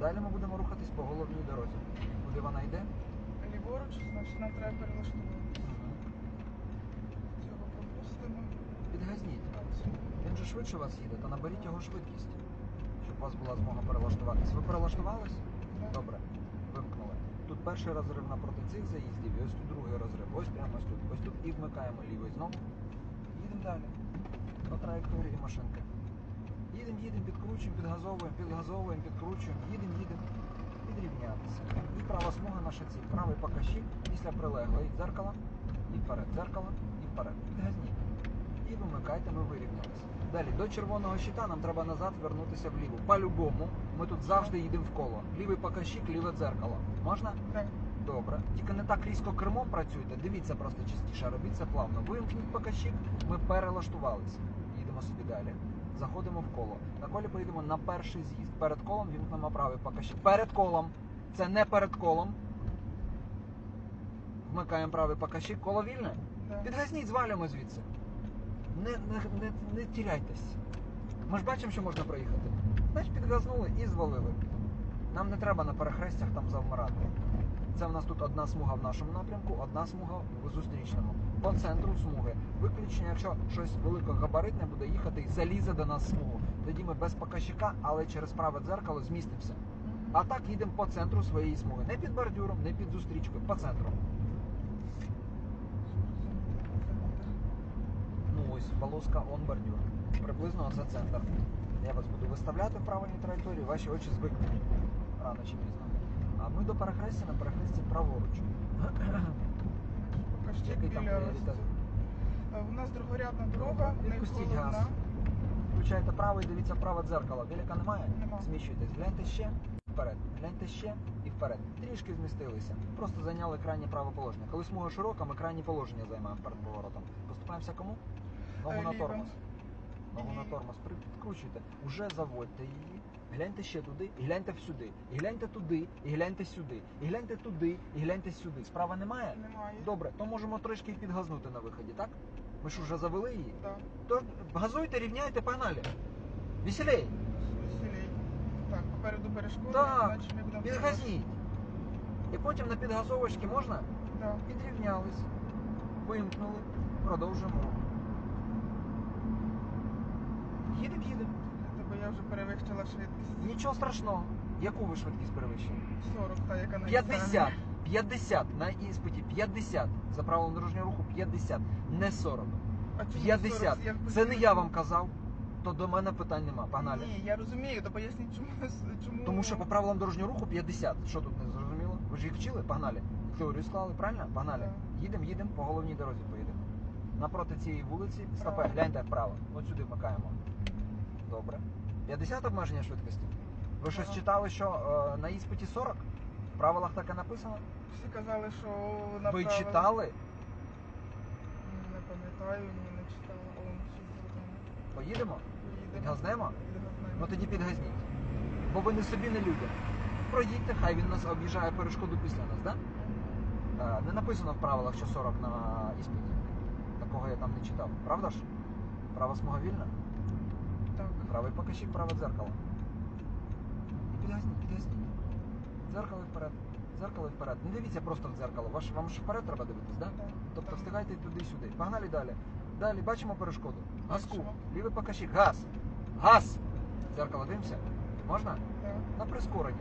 Далі ми будемо рухатись по головній дорозі. Куди вона йде? Ліворуч, значить нам треба перелаштуватися. Цього пропустимо. Підгазніть. Він же швидше вас їде, то наберіть його швидкість, щоб у вас була змога перелаштуватись. Ви перелаштувались? Добре, вимкнули. Тут перший розрив напроти цих заїздів, і ось тут другий розрив. Ось прямо ось тут. Ось тут і вмикаємо лівий знову. Їдемо далі. По траєкторії машинки. Їдемо, їдемо, підкручуємо, підгазовуємо, підгазовуємо, підкручуємо, їдемо, наша ціль. Правий покажчик після прилеглої дзеркала і вперед. Дзеркало і вперед. Підгазніть. І вимикайте, ми вирівнялися. Далі до червоного щита нам треба назад вернутися вліво. По-любому, ми тут завжди їдемо в коло. Лівий покажчик, ліве дзеркало. Можна? Так. Добре. Тільки не так різко кермом працюйте. Дивіться просто частіше, робіть це плавно. Вимкніть покажчик, ми перелаштувалися. Їдемо собі далі. Заходимо в коло. На колі поїдемо на перший з'їзд. Перед колом вімкнемо правий покажчик. Перед колом. Це не перед колом. Вмикаємо правий покажчик. Коло вільне. Так. Підгазніть, звалюємо звідси. Не, не, не, не тіряйтесь. Ми ж бачимо, що можна проїхати. Значить, підгазнули і звалили. Нам не треба на перехрестях там завмирати. Це в нас тут одна смуга в нашому напрямку, одна смуга в зустрічному. По центру смуги. Виключення, якщо щось великогабаритне буде їхати і залізе до нас смугу. Тоді ми без показчика, але через праве дзеркало змістимося. А так їдемо по центру своєї смуги. Не під бордюром, не під зустрічкою, по центру. Ну ось полоска он бордюр. Приблизно за центр. Я вас буду виставляти в правильній траєкторії, ваші очі звикнуть рано чи пізно. А ми до перехрестя на перехресті праворуч. Покажіть Який там пріоритет? Е, У нас другорядна дорога, не Відпустіть газ. головна. Включаєте правий, дивіться праве дзеркало. Велика немає? Нема. Зміщуйтесь. Гляньте ще вперед. Гляньте ще і вперед. Трішки змістилися. Просто зайняли крайнє праве положення. Коли смуга широка, ми крайнє положення займаємо перед поворотом. Поступаємося кому? Ногу на тормоз. Ногу на тормоз. Підкручуйте. Уже заводьте її. Гляньте ще туди, і гляньте всюди. І гляньте туди, і гляньте сюди. І гляньте туди, і гляньте сюди. Справа немає? Немає. Добре, то можемо трошки підгазнути на виході, так? Ми ж вже завели її. Так. То газуйте, рівняйте, погнали. Веселей, Веселей. Так, попереду перешкода, Так, підгазніть. І потім на підгазовочки можна? Так. Підрівнялись, вимкнули, продовжуємо рух. Їдемо, їдемо. Тобто я вже перевищила швидкість. Нічого страшного. Яку ви швидкість перевищили? 40, та яка на 50. 50 на іспиті 50. За правилом дорожнього руху 50, не 40. А чому 50. 40? Я Це не я вам казав, то до мене питань нема. Погнали. Ні, я розумію, то поясніть, чому, чому... Тому що по правилам дорожнього руху 50. Що тут не зрозуміло? Ви ж їх вчили? Погнали. Теорію склали, правильно? Погнали. Так. Їдемо, їдемо, по головній дорозі поїдемо. Напроти цієї вулиці, стопе, гляньте вправо. От сюди вмикаємо. Добре. 50 обмеження швидкості. Ви щось Ага. читали, що е, на іспиті 40? В правилах таке написано? Всі казали, що Ви направо... читали? Не пам'ятаю, ні, не читала. О, що зробимо. Поїдемо? Поїдемо. Підгазнемо? Підгазнемо. Ну тоді підгазніть. Бо ви не собі не людям. Проїдьте, хай він нас об'їжджає перешкоду після нас. Да? Е, Не написано в правилах, що 40 на іспиті. Такого я там не читав. Правда ж? Права смуга вільна? Так. Правий покажіть праве дзеркало. І підгазніть, підгазніть. Дзеркало вперед. Дзеркало вперед. Не дивіться просто в дзеркало. Ваш, вам ж вперед треба дивитись. Да? Так. Тобто встигайте туди-сюди. Погнали далі. Далі бачимо перешкоду. Газку. Лівий покажіть. Газ. Газ. Дзеркало дивимося. Можна? Так. На прискоренні.